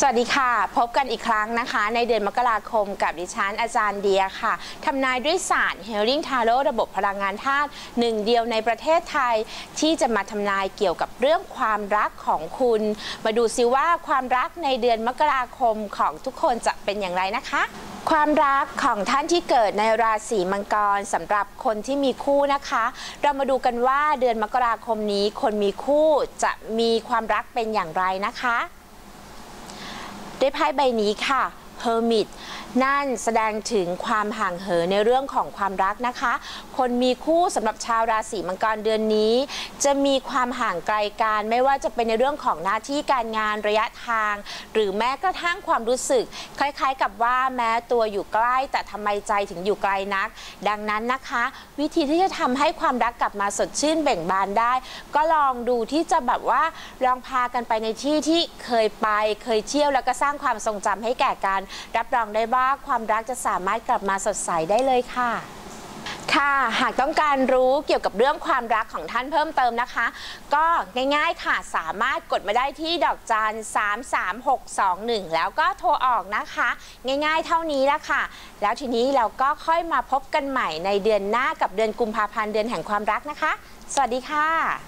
สวัสดีค่ะ พบกันอีกครั้งนะคะ ในเดือนมกราคมกับดิฉันอาจารย์เดียค่ะทำนายด้วยศาสตร์ Healing Tarot ระบบพลังงานธาตุหนึ่งเดียวในประเทศไทย ที่จะมาทำนายเกี่ยวกับเรื่องความรักของคุณ มาดูซิว่าความรักในเดือนมกราคมของทุกคนจะเป็นอย่างไรนะคะความรักของท่านที่เกิดในราศีมังกรสำหรับคนที่มีคู่นะคะ เรามาดูกันว่าเดือนมกราคมนี้คนมีคู่จะมีความรักเป็นอย่างไรนะคะ ด้วยไพ่ใบนี้ค่ะ Hermit นั่นแสดงถึงความห่างเหินในเรื่องของความรักนะคะ คนมีคู่สำหรับชาวราศีมังกรเดือนนี้ จะมีความห่างไกลกันไม่ว่าจะเป็นในเรื่องของหน้าที่การงานระยะทาง หรือแม้กระทั่งความรู้สึก คล้ายๆ กับว่าแม้ตัวอยู่ใกล้ แต่ทำไมใจถึงอยู่ไกลนัก ดังนั้นนะคะ วิธีที่จะทำให้ความรักกลับมาสดชื่นเบ่งบานได้ ก็ลองดูที่จะแบบว่าลองพากันไปในที่ที่เคยไปเคยเที่ยวแล้วก็สร้างความทรงจำให้แก่กันรับรองได้ว่าความรักจะสามารถกลับมาสดใสได้เลยค่ะค่ะ หากต้องการรู้เกี่ยวกับเรื่องความรักของท่านเพิ่มเติมนะคะ ก็ง่ายๆค่ะ สามารถกดมาได้ที่ดอกจัน 33621 แล้วก็โทรออกนะคะ ง่ายๆเท่านี้ละค่ะ แล้วทีนี้เราก็ค่อยมาพบกันใหม่ในเดือนหน้ากับเดือนกุมภาพันธ์เดือนแห่งความรักนะคะ สวัสดีค่ะ